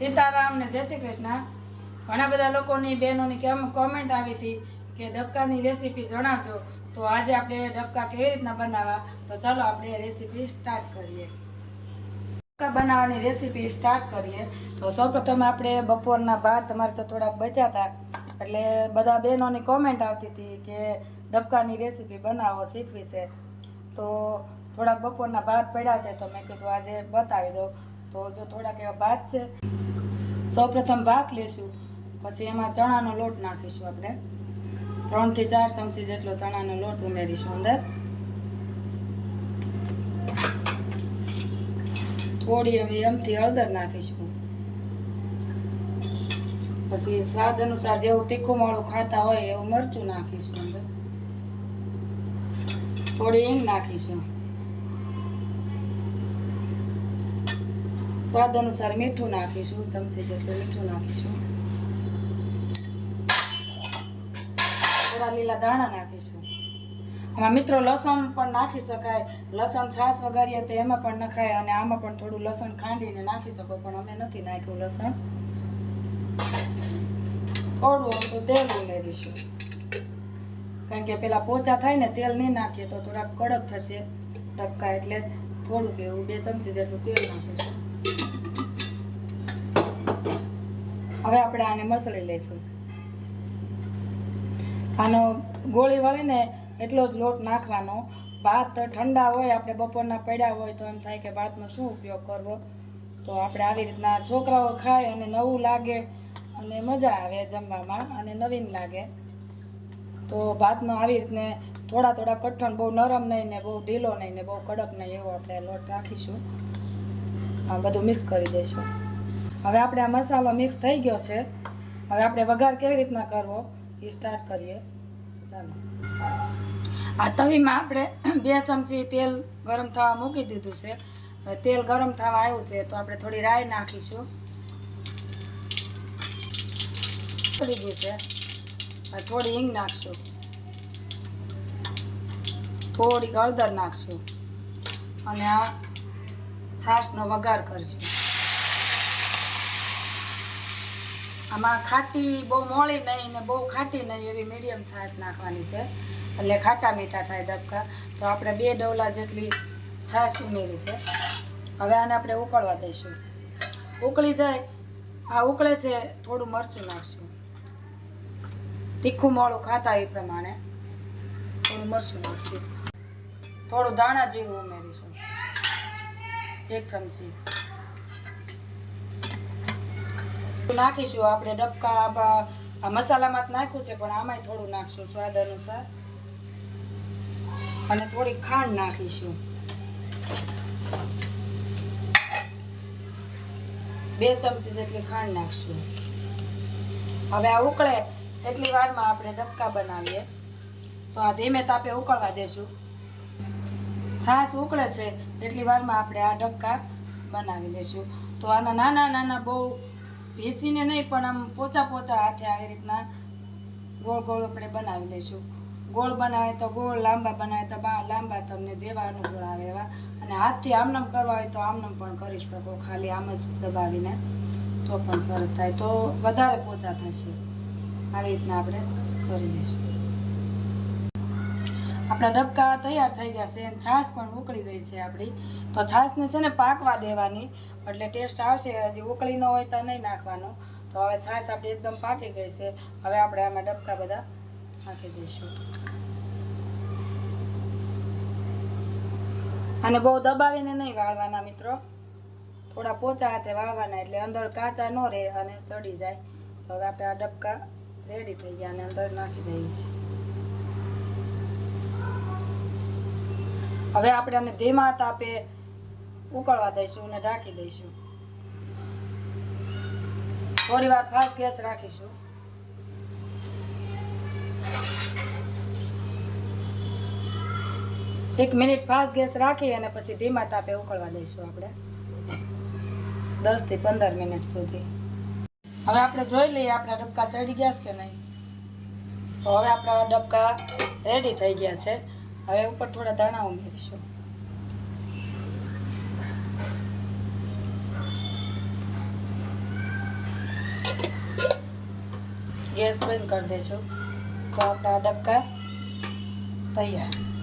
સીતારામ ને જય શ્રી કૃષ્ણ. ઘણા બધા લોકોની બહેનોની કેમ કોમેન્ટ આવી હતી કે ડબકાની રેસીપી જણાવજો. તો આજે આપણે ડબકા કેવી રીતના બનાવવા? તો ચાલો આપણે રેસીપી સ્ટાર્ટ કરીએ. ડબકા બનાવવાની રેસીપી સ્ટાર્ટ કરીએ. તો સૌપ્રથમ આપણે બપોરના ભાત તમારે તો થોડાક બચ્યા હતા. એટલે બધા બહેનોની કોમેન્ટ આવતી હતી કે ડબકાની રેસીપી બનાવો, શીખવી છે. તો થોડાક બપોરના ભાત પડ્યા છે, તો મેં કીધું આજે બતાવી દો તો જો થોડાક એવા ભાત છે. સૌપ્રથમ ભાત લેશું, પછી એમાં ચણાનો લોટ નાખીશું આપણે. ત્રણથી ચાર ચમચી જેટલો ચણાનો લોટ ઉમેરીશું અંદર. થોડી એવી એમથી હળદર નાખીશું. પછી સ્વાદ અનુસાર જેવું તીખું મોળું ખાતા હોય એવું મરચું નાખીશું અંદર. થોડી ઈંગ નાખીશું. સ્વાદ અનુસાર મીઠું નાખીશું, ચમચી જેટલું મીઠું નાખીશું. થોડા લીલા દાણા નાખીશું. આમાં મિત્રો લસણ પણ નાખી શકાય. લસણ છાશ વગાડીએ તો એમાં પણ નખાય અને આમાં પણ થોડું લસણ ખાંડીને નાખી શકો, પણ અમે નથી નાખ્યું લસણ. થોડું તો તેલ ઉમેરીશું કારણ કે પેલા પોચા થાય ને તેલ નહીં નાખીએ તો થોડાક કડક થશે. ડબકા એટલે થોડુંક એવું બે ચમચી જેટલું તેલ નાખીશું. હવે આપણે આને મસળી લઈશું. આનો ગોળી વળીને એટલો જ લોટ નાખવાનો. ભાત ઠંડા હોય, આપણે બપોરના પડ્યા હોય તો એમ થાય કે ભાતનો શું ઉપયોગ કરવો? તો આપણે આવી રીતના છોકરાઓ ખાય અને નવું લાગે અને મજા આવે જમવામાં અને નવીન લાગે. તો ભાતનો આવી રીતને થોડા થોડા કઠણ બહુ નરમ નહીં ને બહુ ઢીલો નહીં ને બહુ કડક નહીં એવો આપણે લોટ રાખીશું. આ બધું મિક્સ કરી દઈશું. હવે આપણે આ મસાલો મિક્સ થઈ ગયો છે. હવે આપણે વઘાર કેવી રીતના કરવો એ સ્ટાર્ટ કરીએ. ચાલો. આ તવીમાં આપણે બે ચમચી તેલ ગરમ થવા મૂકી દીધું છે. તેલ ગરમ થવા આવ્યું છે તો આપણે થોડી રાઈ નાખીશું. ગયું છે. થોડી હિંગ નાખશું. થોડીક હળદર નાખશું. અને આ છાશનો વઘાર કરીશું. આમાં ખાટી બહુ મોળી નહીં ને બહુ ખાટી નહીં એવી મીડિયમ છાશ નાખવાની છે. એટલે ખાટા મીઠા થાય દબકા તો આપણે બે ડવલા જેટલી છાશ ઉમેરી છે. હવે આને આપણે ઉકળવા દઈશું. ઉકળી જાય. આ ઉકળે છે, થોડું મરચું નાખશું. તીખું મોળું ખાતા એ પ્રમાણે થોડું મરચું નાખશું. થોડું દાણા જીરું ઉમેરીશું. એક ચમચી. નાખીશું. આપણે ડબકા મસાલામાં જ નાખ્યું છે, પણ આમાંય થોડું નાખશું. સ્વાદ અનુસાર. અને થોડી ખાંડ નાખીશું. બે ચમચી જેટલી ખાંડ નાખશું. હવે આ ઉકળે. એટલી વારમાં આપણે ડબકા બનાવીએ. તો આ ધીમે તાપે ઉકળવા દેશું. છાશ ઉકળે છે, એટલી વારમાં આપણે આ ડબકા બનાવી લેશું. તો આના નાના નાના બહુ ભીસીને નહીં, પણ આમ પોચા પોચા હાથે આવી રીતના ગોળ ગોળ આપણે બનાવી લઈશું. ગોળ બનાવે તો ગોળ, લાંબા બનાવે તો બા, લાંબા તમને જેવા અનુકૂળ આવે એવા. અને હાથથી આમનામ કરવા હોય તો આમનામ પણ કરી શકો, ખાલી આમ જ દબાવીને તો પણ સરસ થાય. તો વધારે પોચા થશે. આવી રીતના આપણે કરી લઈશું. આપણા ડબકા તૈયાર થઈ ગયા છે અને છાશ પણ ઉકળી ગઈ છે આપણી. તો છાશને છે ને પાકવા દેવાની, એટલે ટેસ્ટ આવશે. હજી ઉકળી ન હોય તો નહીં નાખવાનું. તો હવે છાશ આપણી એકદમ પાકી ગઈ છે. હવે આપણે આમાં ડબકા બધા નાખી દઈશું. અને બહુ દબાવીને નહીં વાળવાના મિત્રો. થોડા પોચા હાથે વાળવાના, એટલે અંદર કાચા ન રહે અને ચડી જાય. તો હવે આપણે આ ડબકા રેડી થઈ ગયા અને અંદર નાખી દઈએ છીએ હવે આપણે આને ધીમા તાપે ઉકળવા દઈશું અને ઢાંકી દઈશું. થોડી વાર ફાસ્ટ ગેસ રાખીશું. એક મિનિટ ફાસ્ટ ગેસ રાખી અને પછી ધીમા તાપે ઉકળવા દઈશું આપણે. દસથી પંદર મિનિટ સુધી. હવે આપણે જોઈ લઈએ આપણા ડબકા ચડી ગયા છે કે નહીં. તો હવે આપણા ડબકા રેડી થઈ ગયા છે. હવે ઉપર થોડા દાણા ઉમેરીશું. ગેસ બંધ કરી દઈશું. તો આપણા ડબકા તૈયાર.